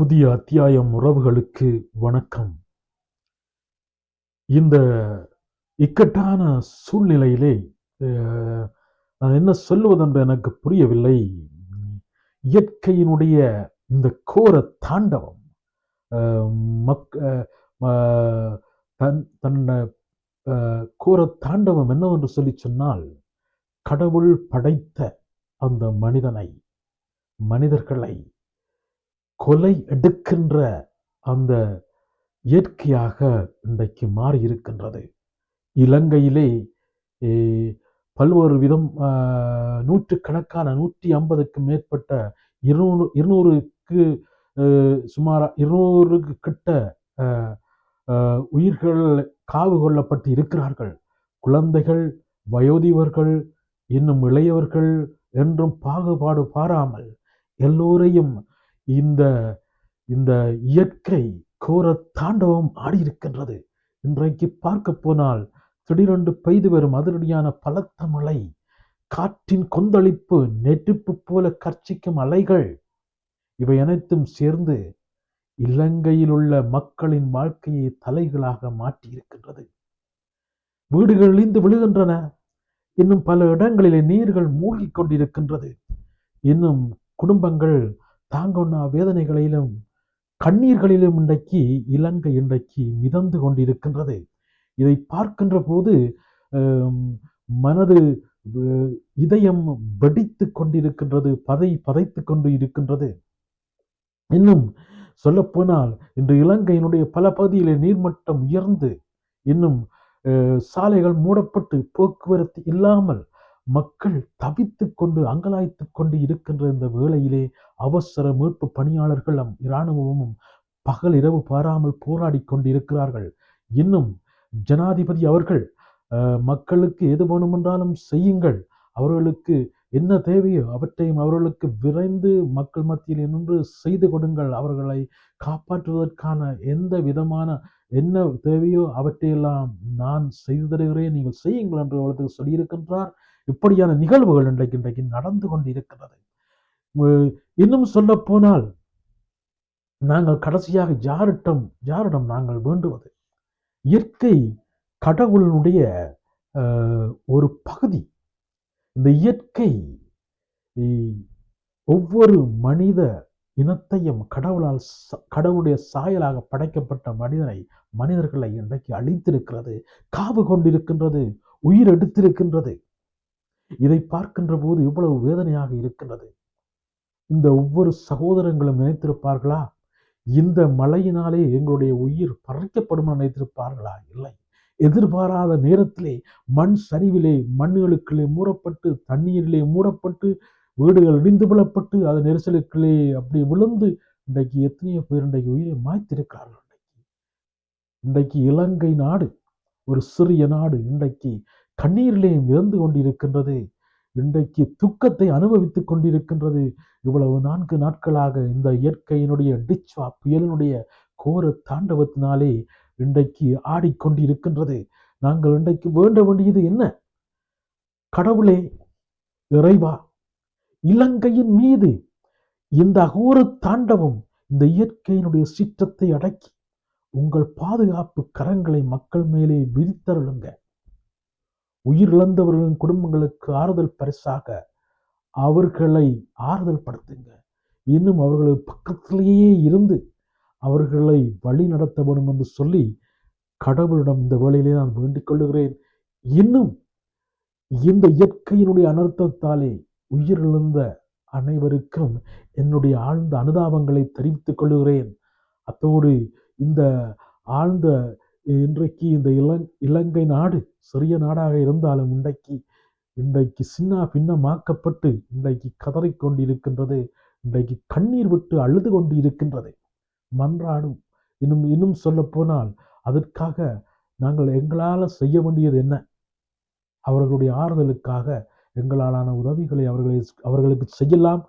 புதிய அத்தியாயம் உறவுகளுக்கு வணக்கம். இந்த இக்கட்டான சூழ்நிலையிலே நான் என்ன சொல்லுவதென்று எனக்கு புரியவில்லை. இயற்கையினுடைய இந்த கோர தாண்டவம் மக் தன் தன்னை கோர தாண்டவம் என்னவென்று சொல்லி சொன்னால் கடவுள் படைத்த அந்த மனிதனை மனிதர்களை கொலை எடுக்கின்ற அந்த இயற்கையாக இன்றைக்கு மாறி இருக்கின்றது இலங்கையிலே பல்வேறு விதம் நூற்றுக்கணக்கான நூற்றி ஐம்பதுக்கும் மேற்பட்ட இருநூறு இருநூறுக்கு சுமார் இருநூறுக்கு கிட்ட உயிர்கள் காவு கொள்ளப்பட்டு இருக்கிறார்கள். குழந்தைகள் வயோதிபர்கள் இன்னும் இளையவர்கள் என்றும் பாகுபாடு பாராமல் எல்லோரையும் இந்த இந்த இயற்கை கோர தாண்டவம் ஆடியிருக்கின்றது. இன்றைக்கு பார்க்க போனால் திடீரென்று பெய்து வரும் அதிரடியான பலத்த மழை காற்றின் கொந்தளிப்பு நெருப்பு போல கர்ச்சிக்கும் அலைகள் இவை அனைத்தும் சேர்ந்து இலங்கையில் உள்ள மக்களின் வாழ்க்கையை தலைகளாக மாற்றியிருக்கின்றது. வீடுகள் இழிந்து விழுகின்றன. இன்னும் பல இடங்களிலே நீர்கள் மூழ்கிக் கொண்டிருக்கின்றது. இன்னும் குடும்பங்கள் தாங்கொண்ணா வேதனைகளிலும் கண்ணீர்களிலும் இன்றைக்கு இலங்கை இன்றைக்கு மிதந்து கொண்டிருக்கின்றது. இதை பார்க்கின்ற போது மனது இதயம் வெடித்து கொண்டிருக்கின்றது பதை பதைத்து கொண்டு இருக்கின்றது. இன்னும் சொல்லப்போனால் இன்று இலங்கையினுடைய பல பகுதியிலே நீர்மட்டம் உயர்ந்து இன்னும் சாலைகள் மூடப்பட்டு போக்குவரத்து இல்லாமல் மக்கள் தவித்து கொண்டு அங்கலாய்த்து கொண்டு இருக்கின்ற இந்த வேளையிலே அவசர மீட்பு பணியாளர்களும் இராணுவமும் பகல் இரவு பாராமல் போராடி கொண்டிருக்கிறார்கள். இன்னும் ஜனாதிபதி அவர்கள் மக்களுக்கு எது வேணுமென்றாலும் செய்யுங்கள். அவர்களுக்கு என்ன தேவையோ அவற்றையும் அவர்களுக்கு விரைந்து மக்கள் மத்தியில் நின்று செய்து கொடுங்கள். அவர்களை காப்பாற்றுவதற்கான எந்த விதமான என்ன தேவையோ அவற்றையெல்லாம் நான் செய்து தருகிறேன் நீங்கள் செய்யுங்கள் என்று அவர்களுக்கு சொல்லியிருக்கின்றார். இப்படியான நிகழ்வுகள் இன்றைக்கு இன்றைக்கு நடந்து கொண்டு இருக்கிறது இன்னும் சொல்ல போனால் நாங்கள் கடைசியாக யாரிடம் யாரிடம் நாங்கள் வேண்டுவது? இயற்கை கடவுளினுடைய ஒரு பகுதி. இந்த இயற்கை ஒவ்வொரு மனித இனத்தையும் கடவுளால் கடவுளுடைய சாயலாக படைக்கப்பட்ட மனிதனை மனிதர்களை இன்றைக்கு அழித்திருக்கிறது காவு கொண்டிருக்கின்றது உயிர் எடுத்திருக்கின்றது. இதை பார்க்கின்ற போது இவ்வளவு வேதனையாக இருக்கின்றது. இந்த ஒவ்வொரு சகோதரங்களும் நினைத்திருப்பார்களா? இந்த மழையினாலே எங்களுடைய உயிர் பறிக்கப்படும் நினைத்திருப்பார்களா? இல்லை. எதிர்பாராத நேரத்திலே மண் சரிவிலே மண்ணுகளுக்குள்ளே மூடப்பட்டு தண்ணீரிலே மூடப்பட்டு வீடுகள் இடிந்து விழப்பட்டு அது நெரிசலுக்குள்ளே அப்படி விழுந்து இன்றைக்கு எத்தனையோ பேர் இன்றைக்கு உயிரை மாய்த்திருக்கிறார்கள் இன்றைக்கு. இன்றைக்கு இலங்கை நாடு ஒரு சிறிய நாடு இன்றைக்கு கண்ணீரிலே மிதந்து கொண்டிருக்கின்றது. இன்றைக்கு துக்கத்தை அனுபவித்துக் கொண்டிருக்கின்றது. இவ்வளவு நான்கு நாட்களாக இந்த இயற்கையினுடைய டிச்வா புயலினுடைய கோர தாண்டவத்தினாலே இன்றைக்கு ஆடிக்கொண்டிருக்கின்றது. நாங்கள் இன்றைக்கு வேண்ட வேண்டியது என்ன? கடவுளே இறைவா இலங்கையின் மீது இந்த அகோர தாண்டவம் இந்த இயற்கையினுடைய சீற்றத்தை அடக்கி உங்கள் பாதுகாப்பு கரங்களை மக்கள் மேலே விரித்தருளுங்க. உயிரிழந்தவர்களின் குடும்பங்களுக்கு ஆறுதல் பரிசாக அவர்களை ஆறுதல் படுத்துங்க இன்னும் அவர்களது பக்கத்திலேயே இருந்து அவர்களை வழி நடத்த வேண்டும் என்று சொல்லி கடவுளிடம் இந்த வேளையிலே நான் வேண்டிக் கொள்ளுகிறேன். இன்னும் இந்த இயற்கையினுடைய அனர்த்தத்தாலே உயிரிழந்த அனைவருக்கும் என்னுடைய ஆழ்ந்த அனுதாபங்களை தெரிவித்துக் கொள்கிறேன் அத்தோடு இந்த ஆழ்ந்த இன்றைக்கு இந்த இலங் இலங்கை நாடு சிறிய நாடாக இருந்தாலும் இன்றைக்கு இன்றைக்கு சின்ன பின்னமாக்கப்பட்டு இன்றைக்கு கதறிக்கொண்டிருக்கின்றது இன்றைக்கு கண்ணீர் விட்டு அழுது கொண்டு இருக்கின்றது மன்றாடும். இன்னும் இன்னும் சொல்ல போனால் அதற்காக நாங்கள் எங்களால் செய்ய வேண்டியது என்ன? அவர்களுடைய ஆறுதலுக்காக எங்களாலான உதவிகளை அவர்களை அவர்களுக்கு செய்யலாம்.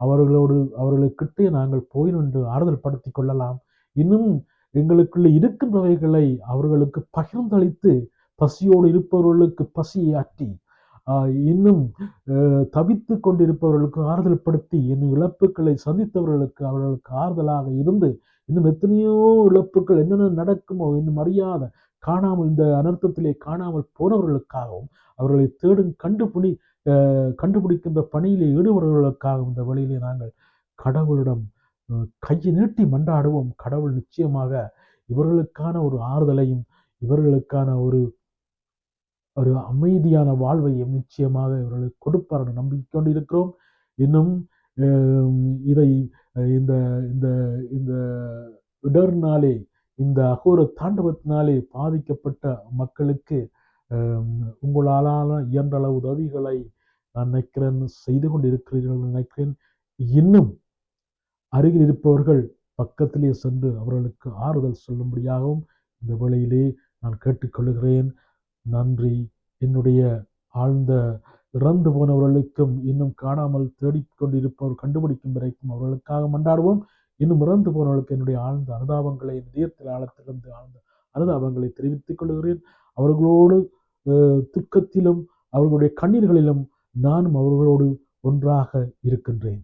அவர்களோடு அவர்களுக்கிட்டே நாங்கள் போய் நின்று ஆறுதல் படுத்திக் கொள்ளலாம். இன்னும் எங்களுக்குள்ள இருக்கின்றவைகளை அவர்களுக்கு பகிர்ந்தளித்து பசியோடு இருப்பவர்களுக்கு பசியை ஆற்றி இன்னும் தவித்து கொண்டிருப்பவர்களுக்கு ஆறுதல் படுத்தி இன்னும் இழப்புகளை சந்தித்தவர்களுக்கு அவர்களுக்கு ஆறுதலாக இருந்து இன்னும் எத்தனையோ இழப்புகள் என்னென்ன நடக்குமோ இன்னும் அறியாத காணாமல் இந்த அனர்த்தத்திலே காணாமல் போனவர்களுக்காகவும் அவர்களை தேடும் கண்டுபிடி கண்டுபிடிக்கின்ற பணியிலே ஈடுபடுவர்களுக்காகவும் இந்த வழியிலே நாங்கள் கடவுளிடம் கையை நீட்டி மன்றாடுவோம் கடவுள் நிச்சயமாக இவர்களுக்கான ஒரு ஆறுதலையும் இவர்களுக்கான ஒரு ஒரு அமைதியான வாழ்வையும் நிச்சயமாக இவர்களுக்கு கொடுப்பார் என நம்பிக்கொண்டு இருக்கிறோம் இன்னும் இதை இந்த இந்த இந்த இடர்னாலே இந்த அகோர தாண்டவத்தினாலே பாதிக்கப்பட்ட மக்களுக்கு உங்களால உங்களாலான இயன்ற அளவு உதவிகளை நான் நினைக்கிறேன் செய்து கொண்டிருக்கிறீர்கள் நினைக்கிறேன். இன்னும் அருகில் இருப்பவர்கள் பக்கத்திலே சென்று அவர்களுக்கு ஆறுதல் சொல்லும்படியாகவும் இந்த வேளையிலே நான் கேட்டுக்கொள்கிறேன் நன்றி. என்னுடைய ஆழ்ந்த இறந்து போனவர்களுக்கும் இன்னும் காணாமல் தேடிக்கொண்டிருப்பவர் கண்டுபிடிக்கும் வரைக்கும் அவர்களுக்காக மன்றாடுவோம். இன்னும் இறந்து போனவர்களுக்கு என்னுடைய ஆழ்ந்த அனுதாபங்களை என் இதயத்தில் ஆழத்திலிருந்து ஆழ்ந்த அனுதாபங்களை தெரிவித்துக் கொள்கிறேன். அவர்களோடு துக்கத்திலும் அவர்களுடைய கண்ணீர்களிலும் நானும் அவர்களோடு ஒன்றாக இருக்கின்றேன்.